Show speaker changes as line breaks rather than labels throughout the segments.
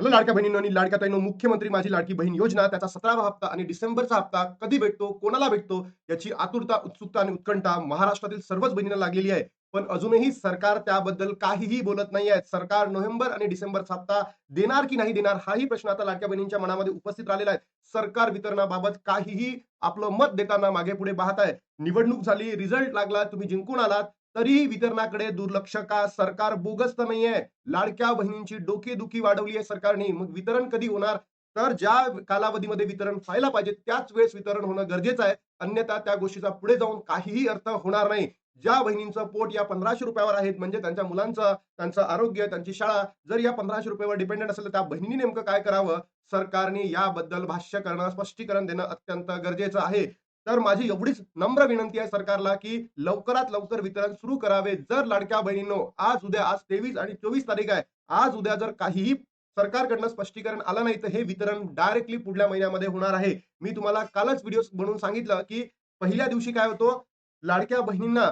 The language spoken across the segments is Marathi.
हॅलो लाडक्या बहिणींनो आणि लाडक्या ताईनो मुख्यमंत्री माझी लाडकी बहीण योजना त्याचा सतरावा हप्ता आणि डिसेंबरचा हप्ता कधी भेटतो कोणाला भेटतो याची आतुरता उत्सुकता आणि उत्कंठा महाराष्ट्रातील सर्वच बहिणींना लागलेली आहे. पण अजूनही सरकार त्याबद्दल काहीही बोलत नाही आहे. सरकार नोव्हेंबर आणि डिसेंबरचा हप्ता देणार की नाही देणार हाही प्रश्न आता लाडक्या बहिणींच्या मनामध्ये उपस्थित राहिलेला आहे. सरकार वितरणाबाबत काहीही आपलं मत देताना मागे पुढे पाहत आहे निवडणूक झाली रिझल्ट लागला तुम्ही जिंकून आलात. तरीही वितरणाकडे दुर्लक्ष का? सरकार बोगस तर नाहीये. लाडक्या बहिणींची डोकेदुखी वाढवली आहे सरकारने. मग वितरण कधी होणार? तर ज्या कालावधीमध्ये वितरण व्हायला पाहिजे त्याच वेळेस वितरण होणं गरजेचं आहे. अन्यथा त्या गोष्टीचा पुढे जाऊन काहीही अर्थ होणार नाही. ज्या बहिणींचं पोट या पंधराशे रुपयावर आहेत म्हणजे त्यांच्या मुलांचं त्यांचं आरोग्य त्यांची शाळा जर या पंधराशे रुपयावर डिपेंडेंट असेल तर त्या बहिणीने नेमकं काय करावं? सरकारने याबद्दल भाष्य करणं स्पष्टीकरण देणं अत्यंत गरजेचं आहे. तर माझी एवढीच नम्र विनंती आहे सरकारला की लवकरात लवकर वितरण सुरू करावे. जर लाडक्या बहिणींनो आज उद्या आज तेवीस आणि चोवीस तारीख आहे आज उद्या जर काहीही सरकारकडनं स्पष्टीकरण आलं नाही तर हे वितरण डायरेक्टली पुढल्या महिन्यामध्ये होणार आहे. मी तुम्हाला कालच व्हिडिओ बनवून सांगितलं की पहिल्या दिवशी काय होतो लाडक्या बहिणींना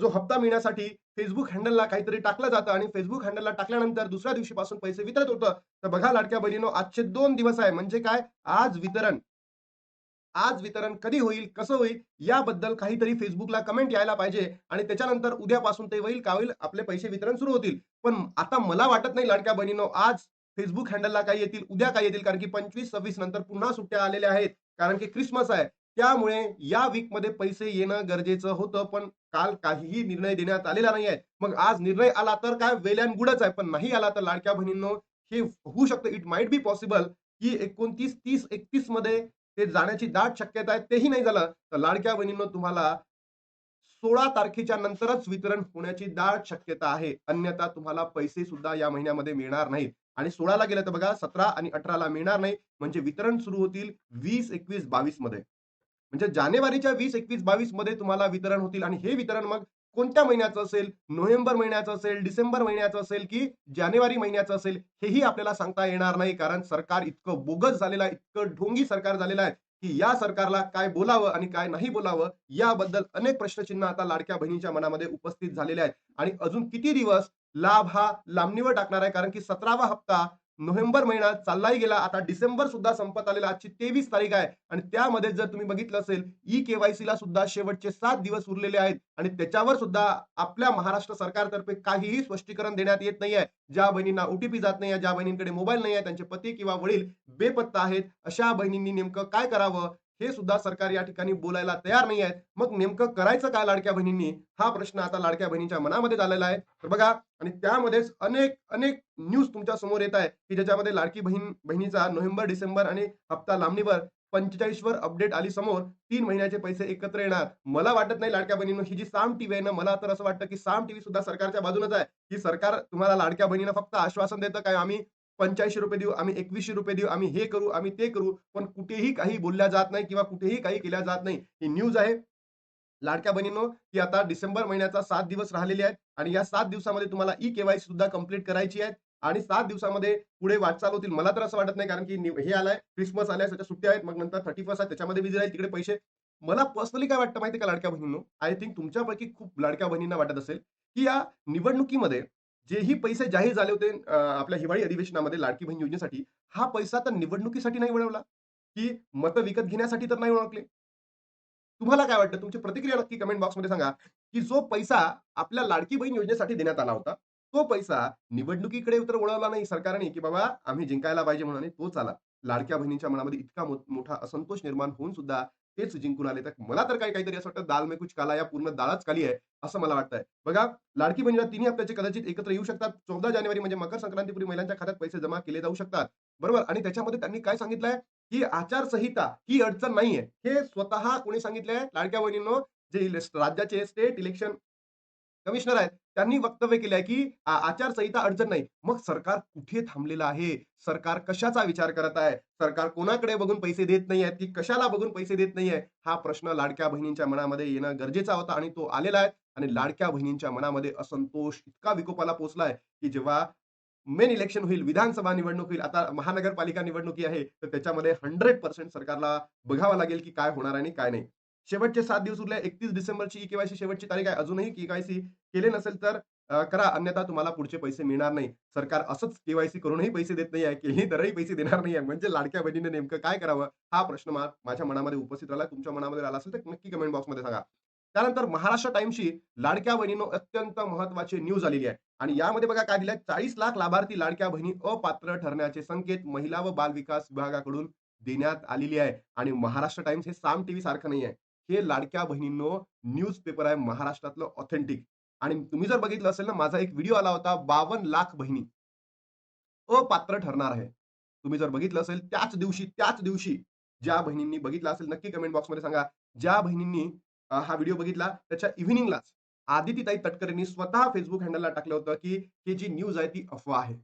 जो हप्ता मिळण्यासाठी फेसबुक हँडलला काहीतरी टाकलं जातं आणि फेसबुक हँडलला टाकल्यानंतर दुसऱ्या दिवशीपासून पैसे वितरत होतं. तर बघा लाडक्या बहिणीनो आजचे दोन दिवस आहे. म्हणजे काय? आज वितरण. आज वितरण कधी होईल कसं होईल याबद्दल काहीतरी फेसबुकला कमेंट यायला पाहिजे आणि त्याच्यानंतर उद्यापासून ते होईल का होईल आपले पैसे वितरण सुरू होतील. पण आता मला वाटत नाही लाडक्या बहिणीनो आज फेसबुक हँडलला काय येतील उद्या काय येतील कारण की पंचवीस सव्वीस नंतर पुन्हा सुट्ट्या आलेल्या आहेत कारण की क्रिसमस आहे. त्यामुळे या वीकमध्ये पैसे येणं गरजेचं होतं पण काल काहीही निर्णय देण्यात आलेला नाही आहे. मग आज निर्णय आला तर काय? वेल अँड गुडच आहे पण नाही आला तर लाडक्या बहिणींनो हे होऊ शकतं इट माइट बी पॉसिबल की एकोणतीस तीस एकतीसमध्ये ते जाण्याची दाट शक्यता आहे तेही नाही झालं. तर लाडक्या बहिणींनो तुम्हाला सोळा तारखेच्या नंतरच वितरण होण्याची दाट शक्यता आहे. अन्यथा तुम्हाला पैसे सुद्धा या महिन्यामध्ये मिळणार नाहीत. आणि सोळाला गेलं तर बघा सतरा आणि अठराला मिळणार नाही. म्हणजे वितरण सुरू होतील वीस एकवीस बावीसमध्ये. म्हणजे जानेवारीच्या वीस एकवीस बावीसमध्ये तुम्हाला वितरण होतील. आणि हे वितरण मग कोणत्या महिन्याचं असेल? नोव्हेंबर महिन्याचं असेल? डिसेंबर महिन्याचं असेल? की जानेवारी महिन्याचं असेल? हेही आपल्याला सांगता येणार नाही कारण सरकार इतकं बोगस झालेलं आहे इतकं ढोंगी सरकार झालेलं आहे की या सरकारला काय बोलावं आणि काय नाही बोलावं याबद्दल अनेक प्रश्नचिन्ह आता लाडक्या बहिणीच्या मनामध्ये उपस्थित झालेले आहेत. आणि अजून किती दिवस लाभ हा लांबणीवर टाकणार आहे? कारण की सतरावा हप्ता नोव्हेंबर महिना चाललाही गेला. आता डिसेंबर सुद्धा संपत आलेला. आजची तेवीस तारीख आहे. आणि त्यामध्ये जर तुम्ही बघितलं असेल ई केवायसी ला सुद्धा शेवटचे सात दिवस उरलेले आहेत. आणि त्याच्यावर सुद्धा आपल्या महाराष्ट्र सरकारतर्फे काहीही स्पष्टीकरण देण्यात येत नाहीये. ज्या बहिणींना ओटीपी जात नाही ज्या बहिणींकडे मोबाईल नाही आहे त्यांचे पती किंवा वडील बेपत्ता आहेत अशा बहिणींनी नेमकं काय करावं? हे सुद्धा सरकार या ठिकाणी बोलायला तयार नाही आहेत. मग नेमकं करायचं काय लाडक्या बहिणींनी? हा प्रश्न आता लाडक्या बहिणीच्या मनामध्ये झालेला आहे. तर बघा आणि त्यामध्येच अनेक अनेक न्यूज तुमच्यासमोर येत आहे की ज्याच्यामध्ये लाडकी बहीण बहिणीचा नोव्हेंबर डिसेंबर आणि हप्ता लांबणीवर पंचेचाळीस वर अपडेट आली समोर तीन महिन्याचे पैसे एकत्र येणार. मला वाटत नाही लाडक्या बहिणीनं ही जी साम टीव्ही आहे ना मला तर असं वाटतं की साम टीव्ही सुद्धा सरकारच्या बाजूनच आहे. की सरकार तुम्हाला लाडक्या बहिणीनं फक्त आश्वासन देतं काय आम्ही पंच्याऐंशी रुपये देऊ आम्ही एकवीसशे रुपये देऊ आम्ही हे करू आम्ही ते करू पण कुठेही काही बोलल्या जात नाही किंवा कुठेही काही केल्या जात नाही. ही न्यूज आहे. लाडक्या बहिणींनो की आता डिसेंबर महिन्याचा सात दिवस राहिलेले आहेत आणि या सात दिवसामध्ये तुम्हाला ई केवायसी सुद्धा कंप्लीट करायची आहे. आणि सात दिवसामध्ये पुढे वाटचाल होतील. मला तर असं वाटत नाही कारण की हे आलाय क्रिसमस आलाय त्याच्या सुट्ट्या आहेत मग नंतर थर्टी फर्स्ट आहे त्याच्यामध्ये बिझी राहील तिकडे पैसे. मला पर्सनली काय वाटतं माहिती का लाडक्या बहिणींनो? आय थिंक तुमच्यापैकी खूप लाडक्या बहिणींना वाटत असेल की या निवडणुकीमध्ये जेही पैसे जाहीर झाले होते आपल्या हिवाळी अधिवेशनामध्ये लाडकी बहीण योजनेसाठी हा पैसा तर निवडणुकीसाठी नाही वळवला. की मतं विकत घेण्यासाठी तर नाही ओळखले. तुम्हाला काय वाटतं? तुमची प्रतिक्रिया नक्की कमेंट बॉक्समध्ये सांगा. की जो पैसा आपल्या लाडकी बहीण योजनेसाठी देण्यात आला होता तो पैसा निवडणुकीकडे तर वळवला नाही सरकारने की बाबा आम्ही जिंकायला पाहिजे म्हणून तोच आला. लाडक्या बहिणीच्या मनामध्ये इतका मोठा असंतोष निर्माण होऊन सुद्धा तेच जिंकून आले तर मला तर काही काहीतरी असं वाटतं दाल में कुछ काला या पूर्ण दाळच काली आहे असं मला वाटतंय. बघा लाडकी बहिणीला तिन्ही हप्त्याचे कदाचित एकत्र येऊ शकतात. चौदा जानेवारी म्हणजे मकर संक्रांतीपूर्वी महिलांच्या खात्यात पैसे जमा केले जाऊ शकतात. बरोबर? आणि त्याच्यामध्ये त्यांनी काय सांगितलंय? की आचारसंहिता ही अडचण नाहीये. हे स्वतः कोणी सांगितलंय? लाडक्या बहिणींनो जे राज्याचे स्टेट इलेक्शन कमिशनर आहेत. त्यांनी वक्तव्य केलंय की आचारसंहिता अडचण नाही. मग सरकार कुठे थांबलेलं आहे? सरकार कशाचा विचार करत आहे? सरकार कोणाकडे बघून पैसे देत नाही आहेत? की कशाला बघून पैसे देत नाहीये हा प्रश्न लाडक्या बहिणींच्या मनामध्ये येणं गरजेचा होता आणि तो आलेला आहे. आणि लाडक्या बहिणींच्या मनामध्ये असंतोष इतका विकोपाला पोहोचलाय की जेव्हा मेन इलेक्शन होईल विधानसभा निवडणूक होईल आता महानगरपालिका निवडणुकी आहे तर त्याच्यामध्ये हंड्रेड पर्सेंट सरकारला बघावं लागेल की काय होणार आणि काय नाही. शेवटचे सात दिवस उरले एकतीस डिसेंबरची ई केवायसी शेवटची तारीख आहे अजूनही केवायसी केले नसेल तर करा अन्यथा तुम्हाला पुढचे पैसे मिळणार नाही. सरकार असंच केवायसी करूनही पैसे देत नाहीये, केली तरही पैसे देणार नाहीये. म्हणजे लाडक्या बहिणीने नेमकं काय करावं? हा प्रश्न माझ्या मनामध्ये उपस्थित राहिला. तुमच्या मनामध्ये राहिला असेल तर नक्की कमेंट बॉक्समध्ये सांगा. त्यानंतर महाराष्ट्र टाइम्सची लाडक्या बहिणींनो अत्यंत महत्वाची न्यूज आलेली आहे आणि यामध्ये बघा काय दिलंय 40 लाख लाभार्थी लाडक्या बहिणी अपात्र ठरण्याचे संकेत महिला व बाल विकास विभागाकडून देण्यात आलेली आहे आणि महाराष्ट्र टाइम्स हे साम टीव्ही सारखं नाही आहे. हे लाडक्या बहिणींनो न्यूज पेपर आहे महाराष्ट्रातलं ऑथेंटिक आणि तुम्ही जर बघितलं असेल ना माझा एक व्हिडिओ आला होता 52 लाख बहिणी अपात्र ठरणार आहे. तुम्ही जर बघितलं असेल त्याच दिवशी त्याच दिवशी ज्या बहिणींनी बघितला असेल नक्की कमेंट बॉक्समध्ये सांगा. ज्या बहिणींनी हा व्हिडिओ बघितला त्याच्या इव्हिनिंगलाच आदितीताई तटकरेंनी स्वतः फेसबुक हँडलला टाकलं होतं, की ही जी न्यूज आहे ती अफवा आहे.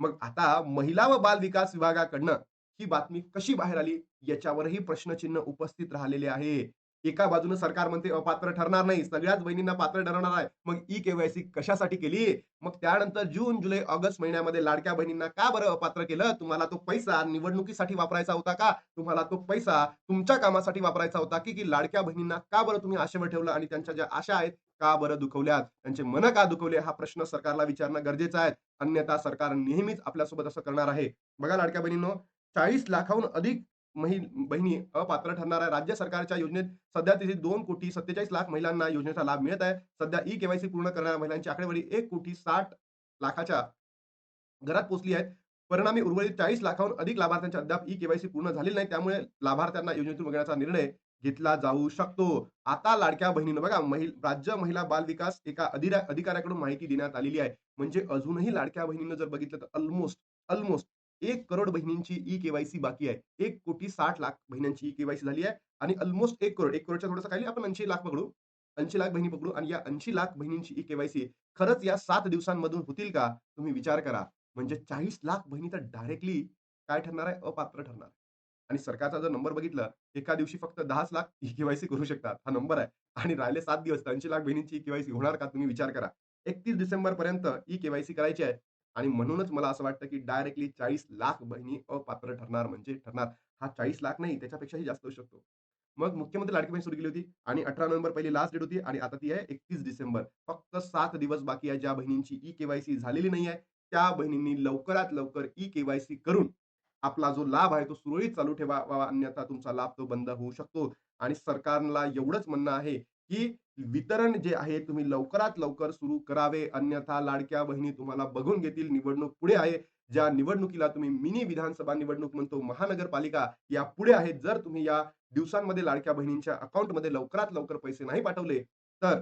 मग आता महिला व बाल विकास विभागाकडनं ही बातमी कशी बाहेर आली याच्यावरही प्रश्नचिन्ह उपस्थित राहिलेले आहे. एका बाजूने सरकार म्हणते अपात्र ठरणार नाही. सगळ्याच बहिणींना पात्र ठरणार आहे. मग ई केवायसी कशासाठी केली? मग त्यानंतर जून, जुलै, ऑगस्ट महिन्यामध्ये लाडक्या बहिणींना का बरं अपात्र केलं? तुम्हाला तो पैसा निवडणुकीसाठी वापरायचा होता का? तुम्हाला तो पैसा तुमच्या कामासाठी वापरायचा होता की, की लाडक्या बहिणींना का बरं तुम्ही आशेवर ठेवलं आणि त्यांच्या ज्या आशा आहेत का बरं दुखवल्यात? त्यांचे मन का दुखवले? हा प्रश्न सरकारला विचारणं गरजेचं आहे. अन्यथा सरकार नेहमीच आपल्यासोबत असं करणार आहे. बघा लाडक्या बहिणींनो 40 लाखाहून अधिक मही बहिणी अपात्र ठरणार आहे. राज्य सरकारच्या योजनेत सध्या तिथे दोन कोटी 47 लाख महिलांना योजनेचा लाभ मिळत आहे. सध्या ई केवायसी पूर्ण करणाऱ्या महिलांची आकडेवारी एक कोटी साठ लाखाच्या घरात पोहोचली आहे. परिणामी उर्वरित 40 लाखाहून अधिक लाभार्थ्यांच्या अद्याप ई केवायसी पूर्ण झालेली नाही. त्यामुळे लाभार्थ्यांना योजनेतून वगळण्याचा निर्णय घेतला जाऊ शकतो. आता लाडक्या बहिणीनं बघा महिल राज्य महिला बाल विकास एका अधिकाऱ्याकडून माहिती देण्यात आलेली आहे. म्हणजे अजूनही लाडक्या बहिणीनं जर बघितलं तर अल्मोस्ट, अल्मोस्ट एक करोड बहिणींची ई केवायसी बाकी आहे. एक कोटी साठ लाख बहिणींची ई केवायसी झाली आहे आणि ऑलमोस्ट एक करोड एक करोडच्या थोडंसं खाली आपण 80 लाख पकडू. 80 लाख बहिणी पकडू आणि या 80 लाख बहिणींची ई केवायसी खरंच या सात दिवसांमधून होतील का? तुम्ही विचार करा. म्हणजे 40 लाख बहिणी तर डायरेक्टली काय ठरणार आहे? अपात्र ठरणार. आणि सरकारचा जर नंबर बघितलं एका दिवशी फक्त 10च लाख ई केवायसी करू शकतात. हा नंबर आहे आणि राहिले सात दिवस ऐंशी लाख बहिणींची ई केवायसी होणार का? तुम्ही विचार करा. एकतीस डिसेंबर पर्यंत ई केवायसी करायची आहे आणि म्हणूनच मला असं वाटतं, की डायरेक्टली 40 लाख बहिणी अपात्र ठरणार म्हणजे ठरणार. हा 40 लाख नाही त्याच्यापेक्षाही जास्त होऊ शकतो. मग मुख्यमंत्री लाडकी बहीण सुरू केली होती आणि 18 नोव्हेंबर पहिली लास्ट डेट होती आणि आता ती आहे 31 डिसेंबर. फक्त सात दिवस बाकी आहे. ज्या बहिणींची ई केवायसी झालेली नाही आहे, त्या बहिणींनी लवकरात लवकर ई केवायसी करून आपला जो लाभ आहे तो सुरळीत चालू ठेवा अन्यथा तुमचा लाभ तो बंद होऊ शकतो आणि सरकारला एवढंच म्हणणं आहे, की वितरण जे आहे तुम्ही लवकरात लवकर सुरू करावे. अन्यथा लाडक्या बहिणी तुम्हाला बघून घेतील. निवडणूक पुढे आहे. ज्या निवडणुकीला तुम्ही मिनी विधानसभा निवडणूक म्हणतो, महानगरपालिका या पुढे आहेत. जर तुम्ही या दिवसांमध्ये लाडक्या बहिणींच्या अकाउंटमध्ये लवकरात लवकर पैसे नाही पाठवले, तर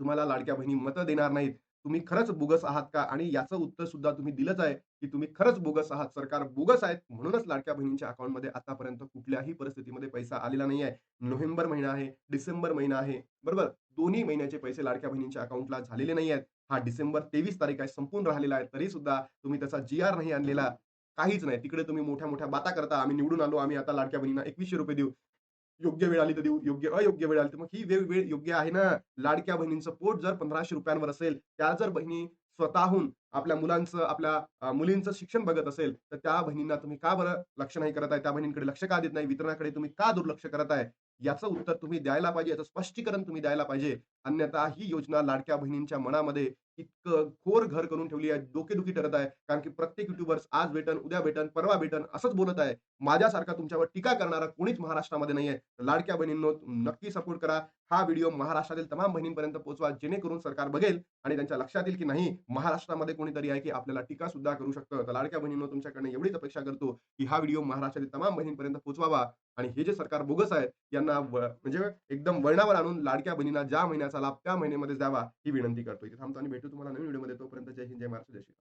तुम्हाला लाडक्या बहिणी मतं देणार नाहीत. तुम्ही खरंच बोगस आहात का? आणि याचं उत्तर सुद्धा तुम्ही दिलंच आहे, की तुम्ही खरंच बोगस आहात. सरकार बोगस आहेत. म्हणूनच लाडक्या बहिणींच्या अकाउंटमध्ये आतापर्यंत कुठल्याही परिस्थितीमध्ये पैसा आलेला नाही आहे. नोव्हेंबर महिना आहे, डिसेंबर महिना आहे, बरोबर? दोन्ही महिन्याचे पैसे लाडक्या बहिणींच्या अकाउंटला झालेले नाही आहेत. हा डिसेंबर 23 तारीख आहे, संपून राहिलेला आहे. तरी सुद्धा तुम्ही त्याचा जी-आर नाही आणलेला. काहीच नाही. तिकडे तुम्ही मोठ्या-मोठ्या बाता करता. आम्ही निवडून आलो. आम्ही आता लाडक्या बहिणींना ₹2100 देऊ. योग्य वेळ आली तर देऊ, योग्य अयोग्य वेळ आली तर मग ही वेळ वेळ योग्य आहे ना. लाडक्या बहिणींचं पोट जर पंधराशे रुपयांवर असेल, त्या जर बहिणी स्वतःहून आपल्या मुलांचं, आपल्या मुलींचं शिक्षण बघत असेल, तर त्या बहिणींना तुम्ही का बरं लक्ष नाही करत आहे? त्या बहिणींकडे लक्ष का देत नाही? वितरणाकडे तुम्ही का दुर्लक्ष करत आहे? याचं उत्तर तुम्ही द्यायला पाहिजे. याचं स्पष्टीकरण तुम्ही द्यायला पाहिजे. अन्यथा ही योजना लाडक्या बहिणींच्या मनामध्ये इतकं खोर घर करून ठेवली आहे. डोकेदुखी ठरत आहे. कारण की प्रत्येक युट्यूबर्स आज भेटन उद्या भेटन परवा भेटन असंच बोलत आहे. माझ्यासारखा तुमच्यावर टीका करणारा कोणीच महाराष्ट्रामध्ये नाहीये. लाडक्या बहिणींनो नक्की सपोर्ट करा. हा व्हिडिओ महाराष्ट्रातील तमाम बहिणींपर्यंत पोहोचवा. जेणेकरून सरकार बघेल आणि त्यांच्या लक्षात येईल, की नाही महाराष्ट्रामध्ये कोणीतरी आहे, की आपल्याला टीका सुद्धा करू शकतं. तर लाडक्या बहिणींनो तुमच्याकडनं एवढीच अपेक्षा करतो, की हा व्हिडिओ महाराष्ट्रातील तमाम बहिणींपर्यंत पोहोचवावा आणि हे जे सरकार बोगस आहे यांना म्हणजे एकदम वळणावर आणून लाडक्या बहिणींना ज्या महिन्याचा लाभ त्या महिन्यामध्येच द्यावा ही विनंती करतो. इथे थांबतो आणि भेटू तुम्हाला नवीन व्हिडिओमध्ये. तोपर्यंत जय हिंद, जय महाराष्ट्र, जय श्री